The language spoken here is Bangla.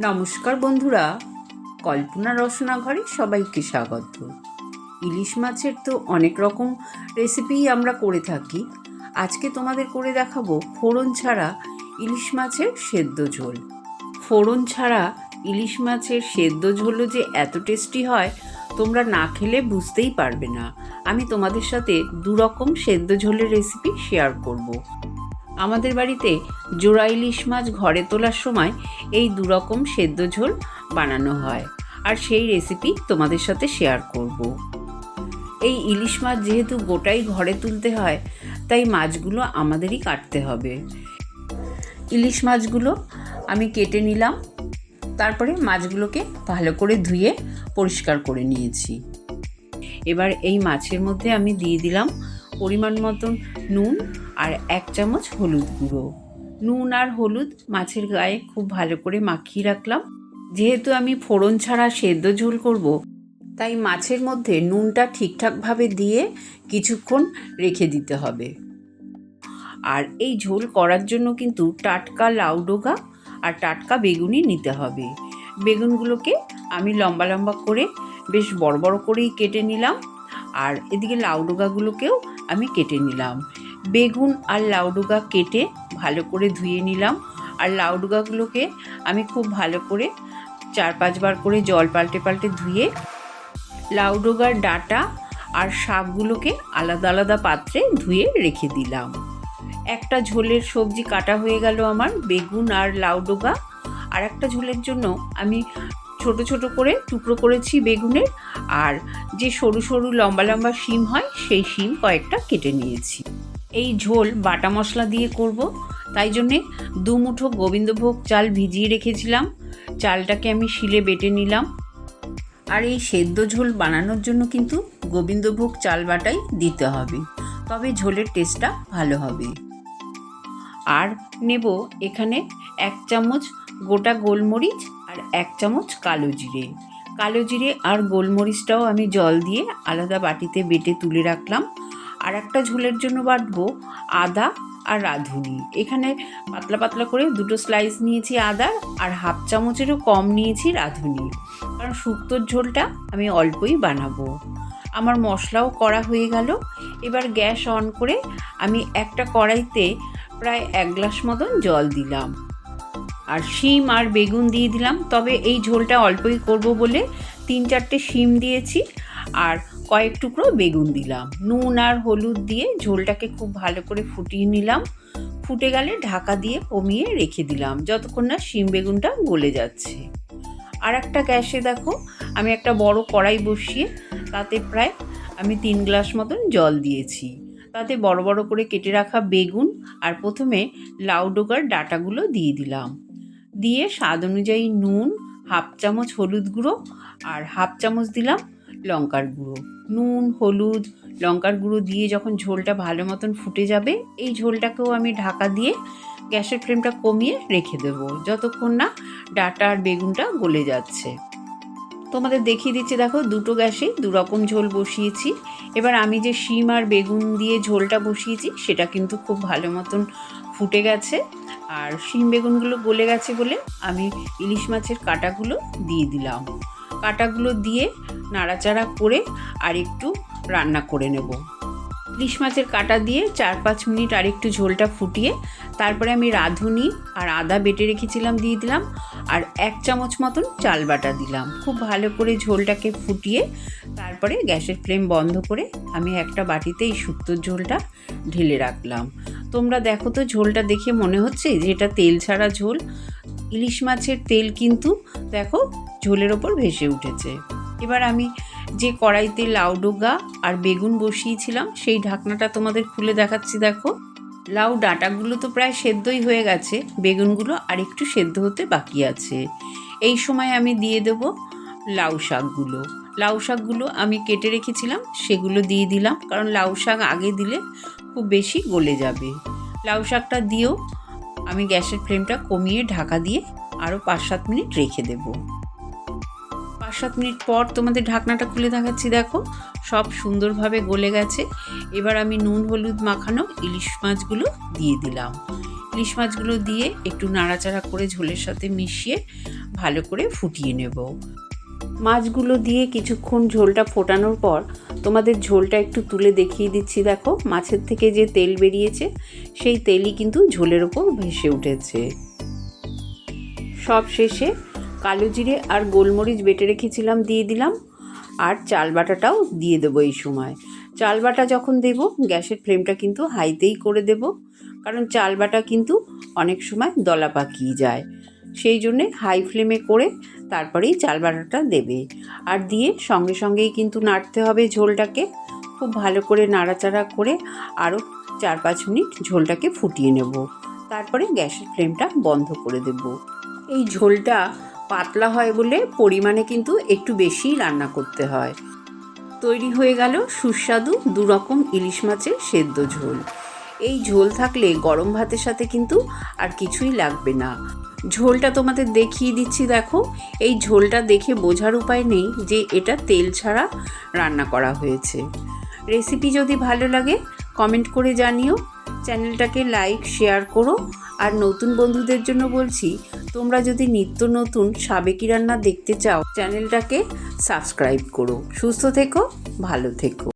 নমস্কার বন্ধুরা, কল্পনা রসনা ঘরে সবাইকে স্বাগত। ইলিশ মাছের তো অনেক রকম রেসিপিই আমরা করে থাকি। আজকে তোমাদের করে দেখাবো ফোড়ন ছাড়া ইলিশ মাছের সেদ্ধ ঝোল। ফোড়ন ছাড়া ইলিশ মাছের সেদ্ধ ঝোলও যে এত টেস্টি হয়, তোমরা না খেলে বুঝতেই পারবে না। আমি তোমাদের সাথে দু রকম সেদ্ধ ঝোলের রেসিপি শেয়ার করব। আমাদের বাড়িতে জোড়া ইলিশ মাছ ঘরে তোলার সময় এই দুরকম সেদ্ধ ঝোল বানানো হয়। আর সেই রেসিপি তোমাদের সাথে শেয়ার করব। এই ইলিশ মাছ যেহেতু গোটাই ঘরে তুলতে হয়, তাই মাছগুলো আমাদেরই কাটতে হবে। ইলিশ মাছগুলো আমি কেটে নিলাম, তারপরে মাছগুলোকে ভালো করে ধুয়ে পরিষ্কার করে নিয়েছি। এবার এই মাছের মধ্যে আমি দিয়ে দিলাম পরিমাণ মতন নুন আর এক চামচ হলুদ গুঁড়ো। নুন আর হলুদ মাছের গায়ে খুব ভালো করে মাখিয়ে রাখলাম। যেহেতু আমি ফোড়ন ছাড়া সেদ্ধ ঝোল করব, তাই মাছের মধ্যে নুনটা ঠিকঠাকভাবে দিয়ে কিছুক্ষণ রেখে দিতে হবে। আর এই ঝোল করার জন্য কিন্তু টাটকা লাউ ডোগা আর টাটকা বেগুনই নিতে হবে। বেগুনগুলোকে আমি লম্বা লম্বা করে বেশ বড় বড় করেই কেটে নিলাম। আর এদিকে লাউ ডোগাগুলোকেও আমি কেটে নিলাম। বেগুন আর লাউ ডোগা কেটে ভালো করে ধুয়ে নিলাম। আর লাউ ডোগাগুলোকে আমি খুব ভালো করে চার পাঁচবার করে জল পাল্টে পাল্টে ধুয়ে লাউ ডোগার ডাটা আর শাকগুলোকে আলাদা আলাদা পাত্রে ধুয়ে রেখে দিলাম। একটা ঝোলের সবজি কাটা হয়ে গেল আমার বেগুন আর লাউ ডোগা। আর একটা ঝোলের জন্য আমি ছোট ছোট করে টুকরো করেছি বেগুনের। আর যে সরু সরু লম্বা লম্বা শিম হয়, সেই শিম কয়েকটা কেটে নিয়েছি। এই ঝোল বাটা মশলা দিয়ে করব। তাই জন্যে দু মুঠো গোবিন্দভোগ চাল ভিজিয়ে রেখেছিলাম। চালটাকে আমি শিলে বেটে নিলাম। আর এই সেদ্ধ ঝোল বানানোর জন্য কিন্তু গোবিন্দভোগ চাল বাটাই দিতে হবে। তবে ঝোলের টেস্টটা ভালো হবে। আর নেব এখানে এক চামচ গোটা গোলমরিচ আর এক চামচ কালো জিরে। কালো জিরে আর গোলমরিচটাও আমি জল দিয়ে আলাদা বাটিতে বেটে তুলে রাখলাম। আর একটা ঝোলের জন্য বাটবো আদা আর রাঁধুনি। এখানে পাতলা পাতলা করে দুটো স্লাইস নিয়েছি আদা আর হাফ চামচেরও কম নিয়েছি রাঁধুনি। কারণ শুক্তোর ঝোলটা আমি অল্পই বানাবো। আমার মশলাও করা হয়ে গেল। এবার গ্যাস অন করে আমি একটা কড়াইতে প্রায় এক গ্লাস মতন জল দিলাম। আর শিম আর বেগুন দিয়ে দিলাম। তবে এই ঝোলটা অল্পই করব বলে তিন চারটে শিম দিয়েছি। আর কয়েক টুকরো বেগুন দিলাম। নুন আর হলুদ দিয়ে ঝোলটাকে খুব ভালো করে ফুটিয়ে নিলাম। ফুটে গেলে ঢাকা দিয়ে কমিয়ে রেখে দিলাম, যতক্ষণ না শিম বেগুনটা গলে যাচ্ছে। আর একটা গ্যাসে দেখো, আমি একটা বড় কড়াই বসিয়ে তাতে প্রায় আমি তিন গ্লাস মতন জল দিয়েছি। তাতে বড় বড় করে কেটে রাখা বেগুন আর প্রথমে লাউ ডোগার ডাটাগুলো দিয়ে দিলাম। দিয়ে স্বাদ অনুযায়ী নুন, হাফ চামচ হলুদ গুঁড়ো আর হাফ চামচ দিলাম লঙ্কার গুঁড়ো। নুন, হলুদ, লঙ্কার গুঁড়ো দিয়ে যখন ঝোলটা ভালো মতন ফুটে যাবে, এই ঝোলটাকেও আমি ঢাকা দিয়ে গ্যাসের ফ্লেমটা কমিয়ে রেখে দেবো। যতক্ষণ না ডাটা আর বেগুনটা গলে যাচ্ছে। তোমাদের দেখিয়ে দিচ্ছি, দেখো, দুটো গ্যাসে দু রকম ঝোল বসিয়েছি। এবার আমি যে শিম আর বেগুন দিয়ে ঝোলটা বসিয়েছি, সেটা কিন্তু খুব ভালো মতন ফুটে গেছে। আর শিম বেগুনগুলো গলে গেছে বলে আমি ইলিশ মাছের কাটাগুলো দিয়ে দিলাম। কাটাগুলো দিয়ে নাড়াচাড়া করে আর একটু রান্না করে নেব। ইলিশ মাছের কাটা দিয়ে চার পাঁচ মিনিট আর একটু ঝোলটা ফুটিয়ে তারপরে আমি রাঁধুনি আর আদা বেটে রেখেছিলাম, দিয়ে দিলাম আর এক চামচ মতন চাল বাটা দিলাম। খুব ভালো করে ঝোলটাকে ফুটিয়ে তারপরে গ্যাসের ফ্লেম বন্ধ করে আমি একটা বাটিতে এই শুক্তোর ঝোলটা ঢেলে রাখলাম। তোমরা দেখো তো ঝোলটা দেখে মনে হচ্ছে যে এটা তেল ছাড়া ঝোল। ইলিশ মাছের তেল কিন্তু দেখো ঝোলের ওপর ভেসে উঠেছে। এবার আমি যে কড়াইতে লাউ ডোগা আর বেগুন বসিয়েছিলাম, সেই ঢাকনাটা তোমাদের খুলে দেখাচ্ছি, দেখো। লাউ ডাঁটাগুলো তো প্রায় সেদ্ধই হয়ে গেছে, বেগুনগুলো আর একটু সেদ্ধ হতে বাকি আছে। এই সময় আমি দিয়ে দেব লাউ শাকগুলো। লাউ শাকগুলো আমি কেটে রেখেছিলাম, সেগুলো দিয়ে দিলাম, কারণ লাউ শাক আগে দিলে খুব বেশি গলে যাবে। লাউ শাকটা দিয়েও আমি গ্যাসের ফ্লেমটা কমিয়ে ঢাকা দিয়ে আরও পাঁচ সাত মিনিট রেখে দেব। পাঁচ সাত মিনিট পর তোমাদের ঢাকনাটা খুলে দেখাচ্ছি, দেখো। সব সুন্দরভাবে গলে গেছে। এবার আমি নুন, হলুদ মাখানো ইলিশ মাছগুলো দিয়ে দিলাম। ইলিশ মাছগুলো দিয়ে একটু নাড়াচাড়া করে ঝোলের সাথে মিশিয়ে ভালো করে ফুটিয়ে নেব। মাছগুলো দিয়ে কিছুক্ষণ ঝোলটা ফোটানোর পর তোমাদের ঝোলটা একটু তুলে দেখিয়ে দিচ্ছি, দেখো। মাছের থেকে যে তেল বেরিয়েছে, সেই তেলই কিন্তু ঝোলের ওপর ভেসে উঠেছে। সব শেষে কালো জিরে আর গোলমরিচ বেটে রেখেছিলাম, দিয়ে দিলাম। আর চাল বাটাটাও দিয়ে দেবো এই সময়। চাল বাটা যখন দেব, গ্যাসের ফ্লেমটা কিন্তু হাইতেই করে দেব। কারণ চাল বাটা কিন্তু অনেক সময় দলা পাকিয়ে যায়। সেই জন্যে হাই ফ্লেমে করে তারপরেই চাল বাটাটা দেবে। আর দিয়ে সঙ্গে সঙ্গেই কিন্তু নাড়তে হবে ঝোলটাকে। খুব ভালো করে নাড়াচাড়া করে আরও চার পাঁচ মিনিট ঝোলটাকে ফুটিয়ে নেব। তারপরে গ্যাসের ফ্লেমটা বন্ধ করে দেব। এই ঝোলটা পাতলা হয় বলে পরিমাণে কিন্তু একটু বেশিই রান্না করতে হয়। তৈরি হয়ে গেল সুস্বাদু দুরকম ইলিশ মাছের সেদ্ধ ঝোল। এই ঝোল থাকলে গরম ভাতের সাথে কিন্তু আর কিছুই লাগবে না। ঝোলটা তোমাদের দেখিয়ে দিচ্ছি দেখো। এই ঝোলটা দেখে বোঝার উপায় নেই যে এটা তেল ছাড়া রান্না করা হয়েছে। রেসিপি যদি ভালো লাগে, কমেন্ট করে জানিও। চ্যানেলটাকে লাইক, শেয়ার করো। আর নতুন বন্ধুদের জন্য বলছি তোমরা যদি নিত্য নতুন সাবেকি রান্না দেখতে চাও, চ্যানেলটাকে সাবস্ক্রাইব করো। সুস্থ থেকো, ভালো থেকো।